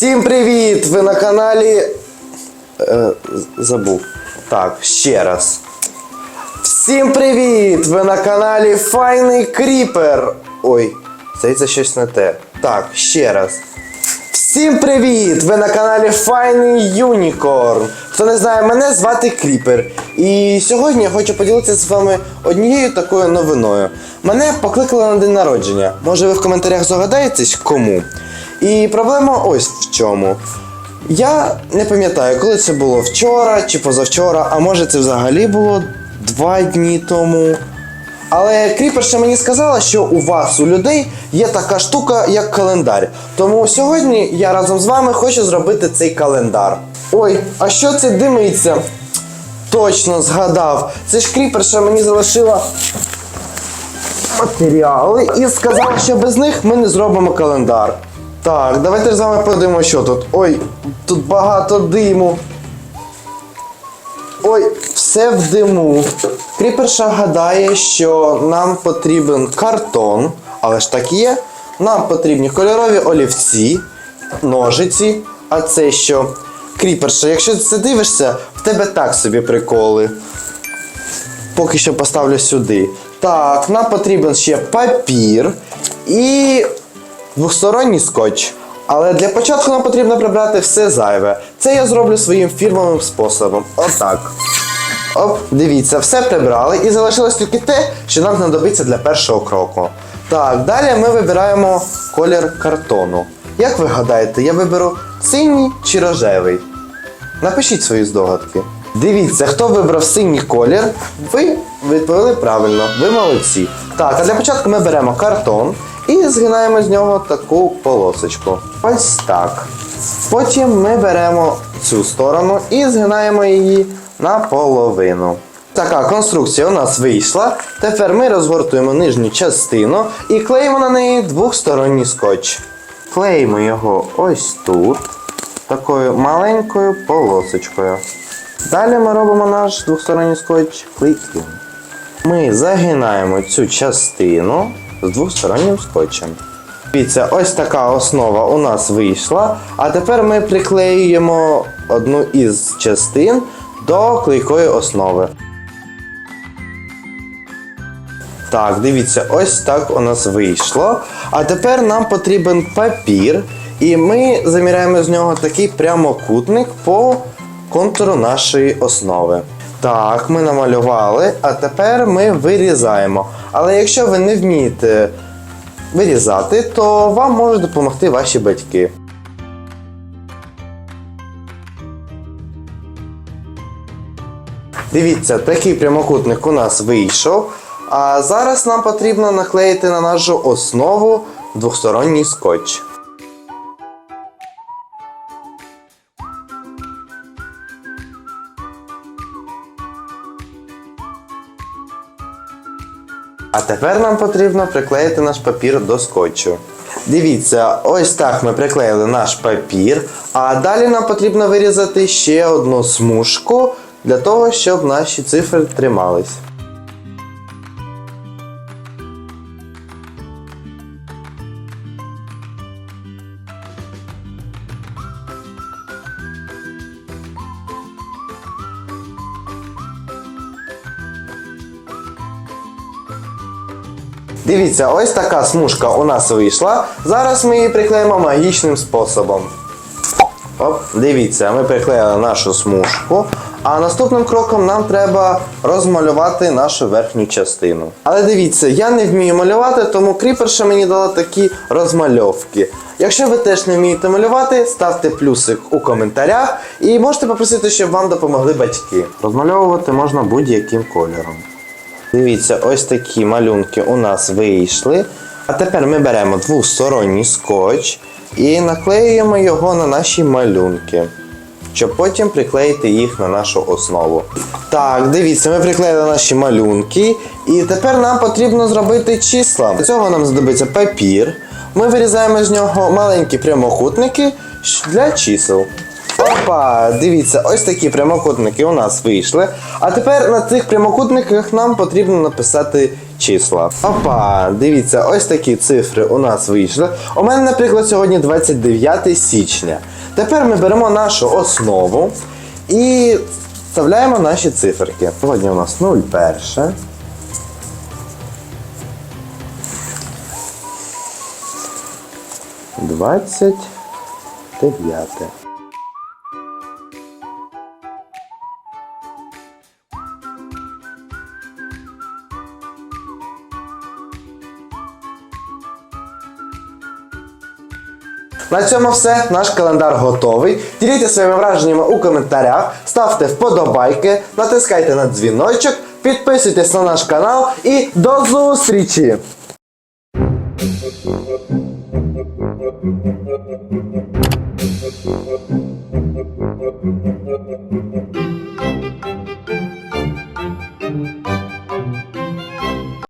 Всім привіт! Ви на каналі. Е, забув. Так, ще раз. Всім привіт! Ви на каналі Файний Кріпер. Ой, здається, щось не те. Так, ще раз. Всім привіт! Ви на каналі Файний Юнікорн. Хто не знає, мене звати Кріпер. І сьогодні я хочу поділитися з вами однією такою новиною. Мене покликали на день народження. Може ви в коментарях здогадаєтесь кому? І проблема ось в чому. Я не пам'ятаю, коли це було вчора чи позавчора, а може це взагалі було два дні тому. Але кріперша мені сказала, що у вас, у людей, є така штука, як календар. Тому сьогодні я разом з вами хочу зробити цей календар. Ой, а що це димиться? Точно згадав. Це ж кріперша мені залишила матеріали і сказала, що без них ми не зробимо календар. Так, давайте ж з вами подивимося, що тут. Ой, тут багато диму. Ой, все в диму. Кріперша гадає, що нам потрібен картон, але ж так є. Нам потрібні кольорові олівці, ножиці. А це що? Кріперша, якщо ти це дивишся, в тебе так собі приколи. Поки що поставлю сюди. Так, нам потрібен ще папір і двосторонній скотч. Але для початку нам потрібно прибрати все зайве. Це я зроблю своїм фірмовим способом. Отак. Оп, дивіться, все прибрали і залишилось тільки те, що нам знадобиться для першого кроку. Так, далі ми вибираємо колір картону. Як ви гадаєте, я виберу синій чи рожевий? Напишіть свої здогадки. Дивіться, хто вибрав синій колір, ви відповіли правильно, ви молодці. Так, а для початку ми беремо картон і згинаємо з нього таку полосочку. Ось так. Потім ми беремо цю сторону і згинаємо її наполовину. Така конструкція у нас вийшла. Тепер ми розгортуємо нижню частину і клеїмо на неї двохсторонній скотч. Клеїмо його ось тут такою маленькою полосочкою. Далі ми робимо наш двосторонній скотч клейким. Ми загинаємо цю частину з двостороннім скотчем. Дивіться, ось така основа у нас вийшла. А тепер ми приклеюємо одну із частин до клейкої основи. Так, дивіться, ось так у нас вийшло. А тепер нам потрібен папір, і ми заміряємо з нього такий прямокутник по контуру нашої основи. Так, ми намалювали, а тепер ми вирізаємо. Але якщо ви не вмієте вирізати, то вам можуть допомогти ваші батьки. Дивіться, такий прямокутник у нас вийшов. А зараз нам потрібно наклеїти на нашу основу двосторонній скотч. А тепер нам потрібно приклеїти наш папір до скотчу. Дивіться, ось так ми приклеїли наш папір, а далі нам потрібно вирізати ще одну смужку для того, щоб наші цифри тримались. Дивіться, ось така смужка у нас вийшла. Зараз ми її приклеїмо магічним способом. Оп, дивіться, ми приклеїли нашу смужку. А наступним кроком нам треба розмалювати нашу верхню частину. Але дивіться, я не вмію малювати, тому кріперша мені дала такі розмальовки. Якщо ви теж не вмієте малювати, ставте плюсик у коментарях і можете попросити, щоб вам допомогли батьки. Розмальовувати можна будь-яким кольором. Дивіться, ось такі малюнки у нас вийшли. А тепер ми беремо двосторонній скотч і наклеюємо його на наші малюнки, щоб потім приклеїти їх на нашу основу. Так, дивіться, ми приклеїли наші малюнки, і тепер нам потрібно зробити числа. Для цього нам знадобиться папір. Ми вирізаємо з нього маленькі прямокутники для чисел. Опа, дивіться, ось такі прямокутники у нас вийшли. А тепер на цих прямокутниках нам потрібно написати числа. Опа, дивіться, ось такі цифри у нас вийшли. У мене, наприклад, сьогодні 29 січня. Тепер ми беремо нашу основу і вставляємо наші циферки. Сьогодні у нас 01. Двадцять дев'яте. На цьому все. Наш календар готовий. Діліться своїми враженнями у коментарях, ставте вподобайки, натискайте на дзвіночок, підписуйтесь на наш канал і до зустрічі!